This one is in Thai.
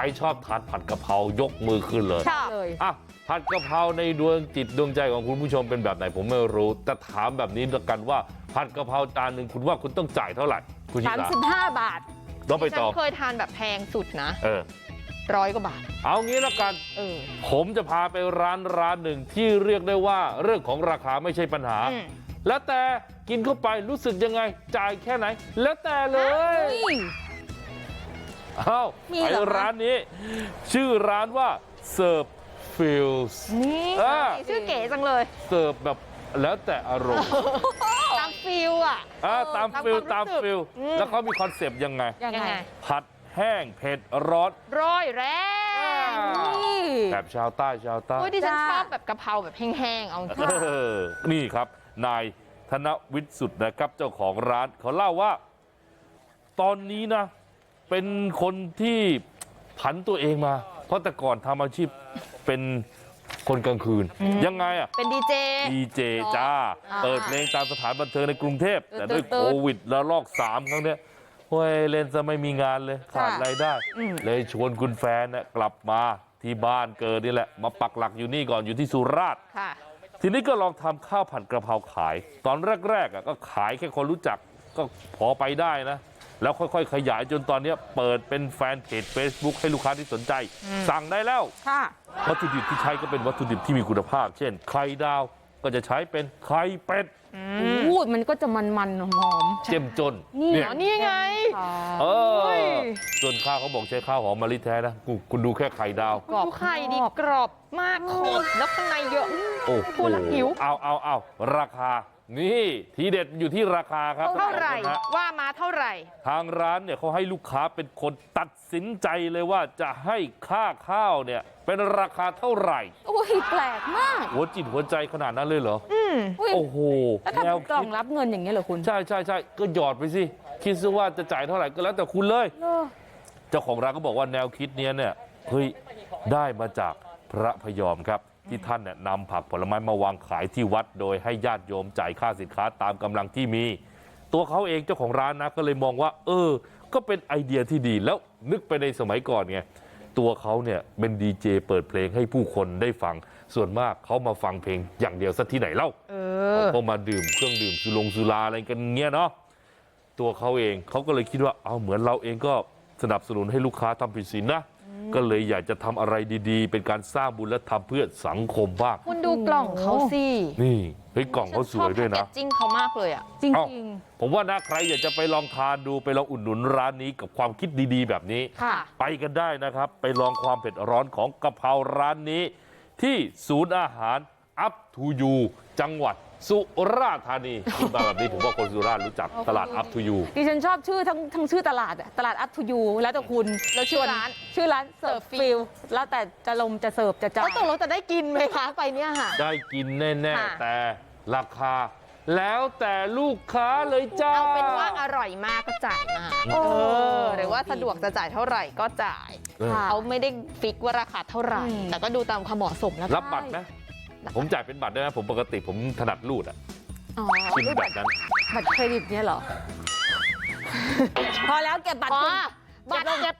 ใครชอบทานผัดกะเพรายกมือขึ้นเลยชอบเลยอะผัดกะเพราในดวงจิตดวงใจของคุณผู้ชมเป็นแบบไหนผมไม่รู้แต่ถามแบบนี้ละกันว่าผัดกะเพราจานหนึ่งคุณว่าคุณต้องจ่ายเท่าไหร่คุณชิสามสาสิบห้าบาทต้องไปฉัต่นอเคยทานแบบแพงสุดนะเออร้อยกว่าบาท เอางี้ละกันเออผมจะพาไปร้านร้านหนึ่งที่เรียกได้ว่าเรื่องของราคาไม่ใช่ปัญหาอืมแล้วแต่กินเข้าไปรู้สึกยังไงจ่ายแค่ไหน แล้วแต่เลยเอ้ามีไปเหรอคะร้านนี้ ชื่อร้านว่าเสิร์ฟฟิลส์นี่อ่าชื่อเก๋จังเลย เสิร์ฟแบบแล้วแต่อารมณ์ ตามฟิลอะอ่าตามตามฟิลความรู้สึกตามฟิลอืมแล้วเขามีคอนเซปต์ยังไงยังยังไงไงผัดแห้งเผ็ดร้อนร้อยแรงนี่แบบชาวใต้ชาวใต้โอ้ยดิฉันจ้าชอบแบบกะเพราแบบแห้งๆเอาจริงเออนี่ครับ นายธนวิทย์สุดนะครับเจ้าของร้านเขาเล่าว่า ตอนนี้นะ เป็นคนที่ผันตัวเองมา เพราะแต่ก่อนทำอาชีพเป็นคนกลางคืน ยังไงอะเป็นดีเจดีเจจ้าอ่าเปิดเพลงตามสถานบันเทิงในกรุงเทพเออแต่ด้วยเติโคร์ดวิดแล้วลอกสามครั้งเนี้ยเฮ้ยเล่นจะไม่มีงานเลยขาดค่ะรายได้อืมเลยชวนคุณแฟนน่ะกลับมาที่บ้านเกิดนี่แหละ มาปักหลักอยู่นี่ก่อนอยู่ที่สุราษฎร์ค่ะทีนี้ก็ลองทำข้าวผัดกระเพราขาย ตอนแรกๆอะก็ขายแค่คนรู้จักก็พอไปได้นะ แล้วค่อยๆขยายจนตอนเนี้ยเปิดเป็นแฟนเพจ Facebook ให้ลูกค้าที่สนใจ สั่งได้แล้วค่ะวัตถุดิบที่ใช้ก็เป็นวัตถุดิบที่มีคุณภาพ เช่นไข่ดาวก็จะใช้เป็นไข่เป็ด พูดมันก็จะมันๆหอมเจ้มจนนี่เนี่ยอ๋อนี่ไงๆค่ะเอโอ้อยส่วนข้าวเขาบอกใช้ข้าวหอมมะลิแท้นะกูคุณดูแค่ไข่ดาวกรอบไข่ดีกรอบมากขอบแล้วข้างในเยอะโอ้พูดแล้วหิวเอาเอาเอาราคานี่ทีเด็ดอยู่ที่ราคาครับเท่าไหร่ท่านผู้ชมฮะว่ามาเท่าไหร่ ทางร้านเนี่ยเขาให้ลูกค้าเป็นคนตัดสินใจเลยว่าจะให้ค่าข้าวเนี่ยเป็นราคาเท่าไหร่โอ้ยแปลกมากหัวจิตหัวใจขนาดนั้นเลยเหรออืมอุ้ย โอ้โหแล้วแนวทำกล่อคิงดรับเงินอย่างเงี้ยเหรอคุณใช่ใช่ใช่ก็หยอดไปสิคิดซะว่าจะจ่ายเท่าไหร่ก็แล้วแต่คุณเลยเออเจ้าของร้านก็บอกว่าแนวคิดเนี้ยเนี่ยเฮ้ยได้มาจากพระพยอมครับที่ท่านเนี่ยนำผักผลไม้มาวางขายที่วัด โดยให้ญาติโยมจ่ายค่าสินค้าตามกำลังที่มี ตัวเขาเองเจ้าของร้านนะก็เลยมองว่า เออ ก็เป็นไอเดียที่ดีแล้วนึกไปในสมัยก่อนไงตัวเขาเนี่ยเป็นดีเจเปิดเพลงให้ผู้คนได้ฟัง ส่วนมากเขามาฟังเพลงอย่างเดียวซะที่ไหนเล่าเออก็มาดื่มเครื่องดื่มสุลงสุราอะไรกันเงี้ยเนาะตัวเขาเองเขาก็เลยคิดว่าเอาเหมือนเราเองก็สนับสนุนให้ลูกค้าทำผิดศีลนะก็เลยอยากจะทำอะไรดีๆ เป็นการสร้างบุญและทำเพื่อสังคมบ้างคุณดูกล่องเขาสินี่เฮ้ยกล่องเขาสวยด้วยฉัชอบนะแพ็กเกจจิ้งเขามากเลยอะจริงเอ้าจริงผมว่านะใครอยากจะไปลองทานดูไปลองอุดหนุนร้านนี้กับความคิดดีๆ แบบนี้ค่ะไปกันได้นะครับ ไปลองความเผ็ดร้อนของกะเพราร้านนี้ ที่ศูนย์อาหารอัพทูยูจังหวัดสุราษฎร์ธานีพูดมาแบบนี้ผมว่าคนสุราษฎร์รู้จักตลาดอัพทูยูดิฉันชอบชื่อทั้งทั้งชื่อตลาดอะตลาดอัพทูยูแล้วแต่คุณแล้วชื่อร้านชื่อร้านเสิร์ฟเสิร์ฟฟรีฟิลแล้วแต่จะลมจะเสิร์ฟจะจ่าแล้ยวตกลงจะได้กินไหมคะไปเนี่ยค่ะได้กินแน่ค่ะๆแต่ราคา แล้วแต่ลูกค้าเลยจ้าเอาเป็นว่าอร่อยมากก็จ่ายมากโอ้เออหรือว่าสะดวกจะจ่ายเท่าไหร่ก็จ่ายเออค่ะเขาไม่ได้ฟิกว่าราคาเท่าไหร่อืมแต่ก็ดูตามความเหมาะสมแล้วกันรับบัตรไหมผมจ่ายเป็นบัตรได้ไหมผมปกติผมถนัดรูดอะอ๋อชิมแบบนั้นบัตรเครดิตเนี่ยเหรอ พอแล้วเก็บบัตรอ๋อคุณบัตรเก็บเก็บ